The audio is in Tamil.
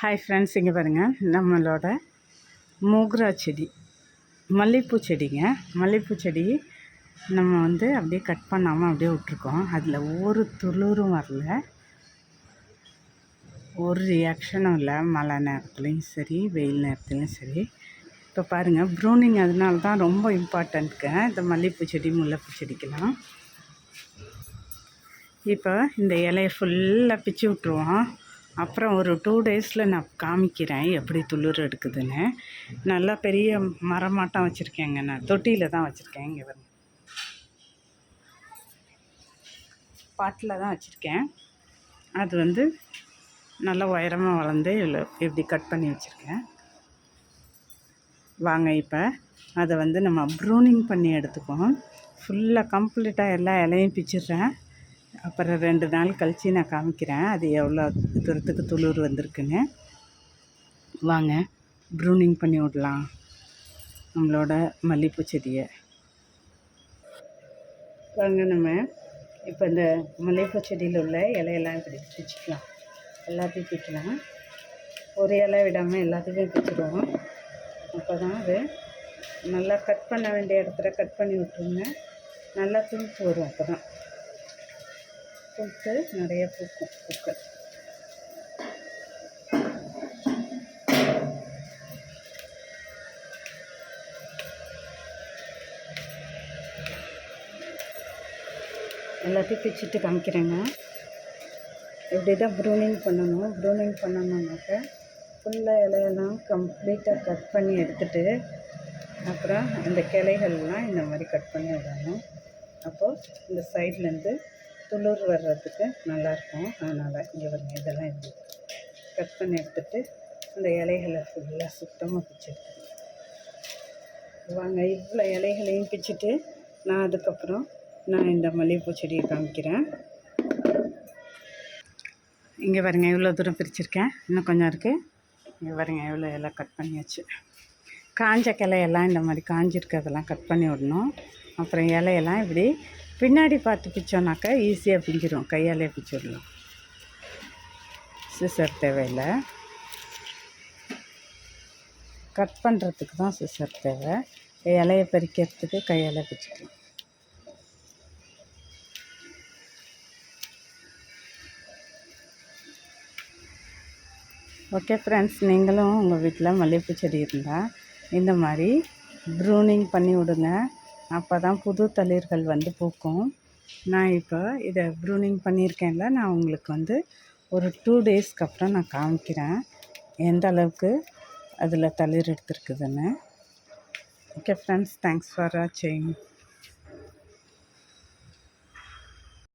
ஹாய் ஃப்ரெண்ட்ஸ் இங்கே பாருங்கள் நம்மளோட மோக்ரா செடி. மல்லிகைப்பூ செடிங்க. மல்லிகைப்பூ செடி நம்ம வந்து அப்படியே கட் பண்ணாமல் அப்படியே விட்ருக்கோம் அதில் ஒரு துளிரும் வரல. ஒரு ரியாக்ஷனும் இல்லை. மழை நேரத்துலையும் சரி வெயில் நேரத்துலையும் சரி. இப்போ பாருங்கள் ப்ரூனிங் அதனால தான் ரொம்ப இம்பார்ட்டண்ட்டுங்க இந்த மல்லிகைப்பூ செடி முல்லைப்பூ செடிக்கெலாம் இப்போ இந்த இலையை ஃபுல்லாக பிச்சு விட்ருவோம் அப்புறம் ஒரு டூ டேஸில் நான் காமிக்கிறேன் எப்படி துளிர் எடுக்குதுன்னு. நல்லா பெரிய மரமாட்டம் வச்சுருக்கேங்க நான். தொட்டியில் தான் வச்சுருக்கேன் இங்கே வந்து பாட்டில் தான் வச்சுருக்கேன். அது வந்து நல்லா உயரமாக வளர்ந்து இப்படி கட் பண்ணி வச்சுருக்கேன். வாங்க இப்போ அதை வந்து நம்ம ப்ரூனிங் பண்ணி எடுத்துக்குவோம். ஃபுல்லாக கம்ப்ளீட்டாக எல்லா இலையும் பிச்சிடுறேன். அப்புறம் ரெண்டு நாள் கழித்து நான் காமிக்கிறேன். அது எவ்வளோ தூரத்துக்கு துளிர் வந்திருக்குன்னு. வாங்க ப்ரூனிங் பண்ணி விடலாம். நம்மளோட மல்லிகைப்பூ செடியை. வாங்க நம்ம இப்போ இந்த மல்லிகைப்பூ செடியில் உள்ள இலையெல்லாம் இப்படி பிச்சுக்கலாம் எல்லாத்தையும் பிக்கலாம். ஒரு இலை விடாமல் எல்லாத்தையும் பிச்சுடுவோம். அப்போ தான் அது நல்லா கட் பண்ண வேண்டிய இடத்துல கட் பண்ணி விட்டுருங்க. நல்லா துளுத்து வரும் அப்போ தான் பூத்து நிறைய பூக்கும் பூக்கள். எல்லாத்தையும் பிச்சுட்டு காமிக்கிறேங்க. இப்படி தான் ப்ரூனிங் பண்ணணும் ப்ரூனிங் பண்ணணுன்னாக்க ஃபுல்லாக இலையெல்லாம் கம்ப்ளீட்டாக கட் பண்ணி எடுத்துட்டு அப்புறம் அந்த கிளைகள்லாம் இந்த மாதிரி கட் பண்ணி விடணும். அப்போது இந்த சைட்லேருந்து துளிர் வர்றதுக்கு நல்லாயிருக்கும். அதனால் இங்கே வருங்க இதெல்லாம் இப்படி கட் பண்ணி எடுத்துகிட்டு அந்த இலைகளை ஃபுல்லாக சுத்தமாக பிச்சு வாங்க இவ்வளோ இலைகளையும் பிச்சுட்டு நான் அதுக்கப்புறம் நான் இந்த மல்லிகைப்பூ செடியை காமிக்கிறேன். இங்கே பாருங்க இவ்வளோ தூரம் பிரிச்சிருக்கேன். இன்னும் கொஞ்சம் இருக்குது இங்கே பாருங்க எவ்வளோ இலை கட் பண்ணியாச்சு. காஞ்ச கிளையெல்லாம் இந்த மாதிரி காஞ்சிருக்கிறதெல்லாம் கட் பண்ணி விடணும். அப்புறம் இலையெல்லாம் இப்படி பின்னாடி பார்த்து பிச்சோன்னாக்கா ஈஸியாக பிஞ்சிடும் கையாலே பிச்சிடலாம். சிசர் தேவையில்லை. கட் பண்ணுறதுக்கு தான் சிசர் தேவை. இலையை பறிக்கிறதுக்கு கையால் பிச்சுக்கலாம். ஓகே ஃப்ரெண்ட்ஸ் நீங்களும் உங்கள் வீட்டில் மல்லிகைப்பூ செடி இருந்தால் இந்த மாதிரி ப்ரூனிங் பண்ணி விடுங்க. அப்போ தான் புது தளிர்கள் வந்து பூக்கும். நான் இப்போ இதை ப்ரூனிங் பண்ணியிருக்கேன்ல நான் உங்களுக்கு வந்து ஒரு டூ டேஸ்க்கு அப்புறம் நான் காமிக்கிறேன். எந்த அளவுக்கு அதில் தளிர் எடுத்துருக்குதுன்னு. ஓகே ஃப்ரெண்ட்ஸ் தேங்க்ஸ் ஃபார் வாட்சிங்